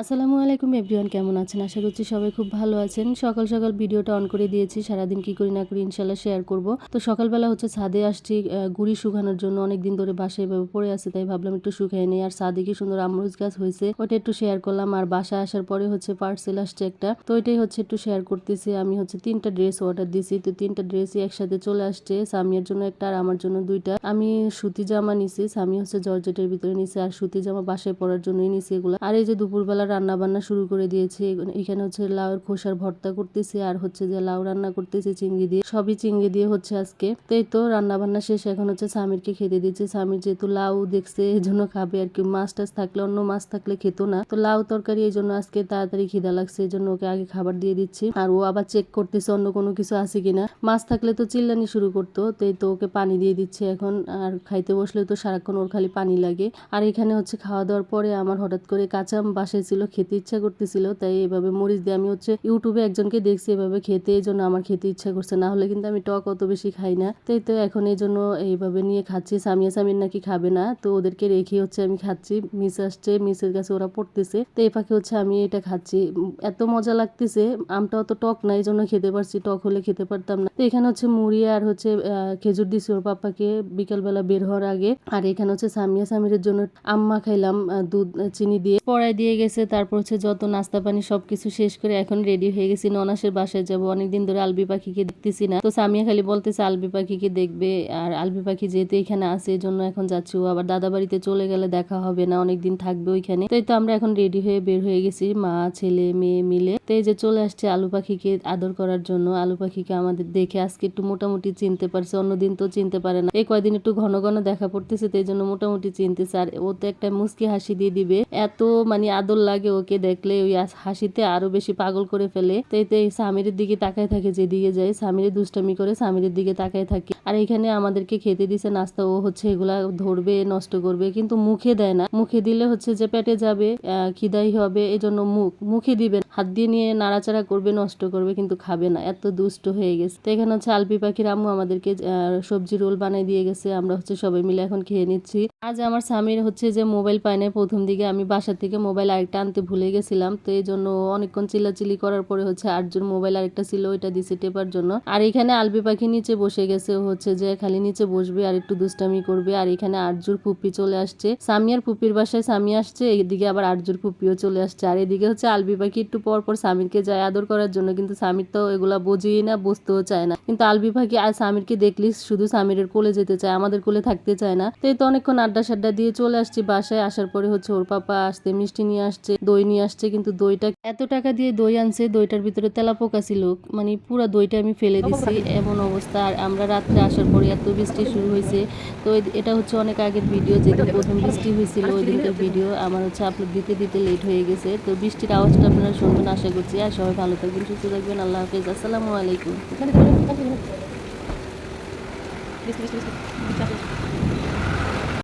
আসসালামু আলাইকুম এভরিওয়ান, কেমন আছেন? আশা করছি সবাই খুব ভালো আছেন। সকাল সকাল ভিডিওটা অন করে দিয়েছি, সারাদিন কি করি না করি ইনশাল্লাহ শেয়ার করব। তো সকালবেলা হচ্ছে ছাদে আসছি গুড়ি শুকানোর জন্য। অনেক দিন ধরে বাসায় এভাবে পড়ে আছে, তাই ভাবলাম একটু শুকাই নেই। আর ছাদে কি সুন্দর আমরুজ গাছ হয়েছে, ওটা একটু শেয়ার করলাম। আর বাসায় আসার পরে হচ্ছে পার্সেল আসছে একটা। তো এটাই হচ্ছে একটু শেয়ার করতেছি। আমি হচ্ছে তিনটা ড্রেস অর্ডার দিছি। তো তিনটা ড্রেসই একসাথে চলে আসছে, সামিয়ার জন্য একটা আর আমার জন্য দুইটা। আমি সুতি জামা নিছি সামি হচ্ছে জর্জেটের ভিতরে নিছি। আর সুতি জামা বাসায় পরার জন্যই নিছি এগুলো। আর এই যে দুপুরবেলা রান্না বান্না শুরু করে দিয়েছি। এখানে হচ্ছে লাউয়ের খোসার ভর্তা করতেছি, আর হচ্ছে যে লাউ রান্না করতেছি, চিংড়ি দিয়ে। সবই চিংড়ি দিয়ে হচ্ছে আজকে। তো এই তো রান্না বান্না শেষ, এখন হচ্ছে সামিরকে খেতে দিচ্ছি। সামির যেহেতু লাউ দেখছে এই জন্য খাবে আর কি। মাছ টাছ থাকলে, অন্য মাছ থাকলে খেত না। তো লাউ তরকারি, এই জন্য আজকে তাড়াতাড়ি খিদা লাগছে এই জন্য ওকে আগে খাবার দিয়ে দিচ্ছি। আর ও আবার চেক করতেছে অন্য কোনো কিছু আছে কিনা। মাছ থাকলে তো চিল্লানি শুরু করতো, তো এই তো ওকে পানি দিয়ে দিচ্ছে এখন। আর খাইতে বসলে তো সারাক্ষণ ওর খালি পানি লাগে। আর এখানে হচ্ছে খাওয়া দাওয়ার পরে আমার হঠাৎ করে কাঁচা বাসায় ছিল খেতে ইচ্ছা করতেছিল, তাই এভাবে মরিচ দিয়ে আমি হচ্ছে ইউটিউবে একজনকে দেখছি এভাবে খেতে, এই জন্য আমার খেতে ইচ্ছা করছে। না হলে কিন্তু আমি টক অত বেশি খাই না। তাই তো এখন এই জন্য এইভাবে নিয়ে খাচ্ছি। সামিয়া সামির নাকি খাবে না, তো ওদেরকে রেখে হচ্ছে আমি খাচ্ছি। মিস আসছে, মিসের কাছে ওরা পড়তেছে। তো এই ফাঁকে হচ্ছে আমি এটা খাচ্ছি। এত মজা লাগতেছে, আমটা অত টক না, এই জন্য খেতে পারছি, টক হলে খেতে পারতাম না। তো এখানে হচ্ছে মুড়ি আর হচ্ছে খেজুর দিছি ওর পাপাকে বিকালবেলা বের হওয়ার আগে। আর এখানে হচ্ছে সামিয়া সামিরের জন্য আম্মা খাইলাম দুধ চিনি দিয়ে। পড়ায় দিয়ে গেছে তারপর হচ্ছে যত নাস্তা, পানি সবকিছু শেষ করে এখন রেডি হয়ে গেছি। ননাসের বাসায় যাব, অনেকদিন ধরে আলবি পাখিকে দেখতেছি না। তো সামিয়া খালি বলতেছে, আলবি পাখিকে দেখবে আর আলবি পাখি যেহেতু এখানে এই জন্য এখন যাচ্ছি ও। আবার দাদা বাড়িতে চলে গেলে দেখা হবে না, অনেকদিন থাকবে ওইখানে। তো এই তো আমরা এখন রেডি হয়ে বের হয়ে গেছি, মা, ছেলে, মেয়ে মিলে। তো এই যে চলে আসছে আলু পাখিকে আদর করার জন্য। আলু পাখিকে আমাদের দেখে আজকে একটু মোটামুটি চিনতে পারছে, অন্যদিন তো চিনতে পারে না। এই কয়দিন একটু ঘন ঘন দেখা পড়তেছে, তো এই জন্য মোটামুটি চিনতেছে। আর ও তো একটা মুস্কি হাসি দিয়ে দিবে। এত মানে আদর লাগে ওকে দেখলে, ওই হাসিতে আরও বেশি পাগল করে ফেলে। তো এই তো এই সামিরের দিকে তাকায় থাকে যেদিকে যায়। সামিরের দুষ্টামি করে সামিরের দিকে তাকায় থাকে। আর এখানে আমাদেরকে খেতে দিছে নাস্তা। ও হচ্ছে এগুলা ধরবে, নষ্ট করবে, কিন্তু মুখে দেয় না। মুখে দিলে হচ্ছে যে পেটে যাবে খিদাই হবে এই জন্য মুখ মুখে দিবে হাত দিয়ে নিয়ে নাড়াচাড়া করবে, নষ্ট করবে, কিন্তু খাবে না। এত দুষ্ট হয়ে গেছে। তো এখানে হচ্ছে আলপি পাখির আম্মু আমাদেরকে সবজি রোল বানিয়ে দিয়ে গেছে। আমরা হচ্ছে সবাই মিলে এখন খেয়ে নিচ্ছি। আজ আমার স্বামীর হচ্ছে যে মোবাইল পায় না প্রথম দিকে। আমি বাসা থেকে মোবাইল আরেকটা আনতে ভুলে গেছিলাম, তো এই জন্য অনেকক্ষণ চিল্লাচিল্লি করার পরে হচ্ছে আটজন মোবাইল আরেকটা ছিল, ওইটা দিছে টেপার জন্য। আর এখানে আলবি পাখি নিচে বসে গেছে হচ্ছে যে খালি নিচে বসবে আর একটু দুষ্টামি করবে। আর এখানে আটজুর পুপি চলে আসছে। সামিয়ার পুপির বাসায় সামি আসছে, এদিকে আবার আটজুর পুপিও চলে আসছে। আর এদিকে হচ্ছে আলবি পাখি একটু পর পর সামিরকে যায় আদর করার জন্য, কিন্তু সামির তো এগুলা বোঝেই না, বুঝতেও চায় না। কিন্তু আলবি পাখি আর সামিরকে দেখলি শুধু সামিরের কোলে যেতে চায়, আমাদের কোলে থাকতে চায় না। তো এই তো অনেকক্ষণ আড্ডা সাড্ডা দিয়ে চলে আসছি বাসায়। আসার পরে হচ্ছে ওর পাপা আসতে, মিষ্টি নিয়ে আসছে। দই নিয়ে আসছে, কিন্তু দইটা এত টাকা দিয়ে দই আনছে, দইটার ভিতরে তেলা পোকা ছিল। মানে পুরো দইটা আমি ফেলে দিছি, এমন অবস্থা। আর আমরা রাত্রে আসার পরে এত বৃষ্টি শুরু হয়েছে। তো এটা হচ্ছে অনেক আগের ভিডিও, যেদিন প্রথম বৃষ্টি হয়েছিল ওই দিনকার ভিডিও। আমার হচ্ছে আপলোড দিতে দিতে লেট হয়ে গেছে। তো বৃষ্টির আওয়াজটা আপনারা শুনবেন, আশা করছি। আর সবাই ভালো থাকবেন, সুস্থ থাকবেন। আল্লাহ হাফেজ। আসসালামু আলাইকুম।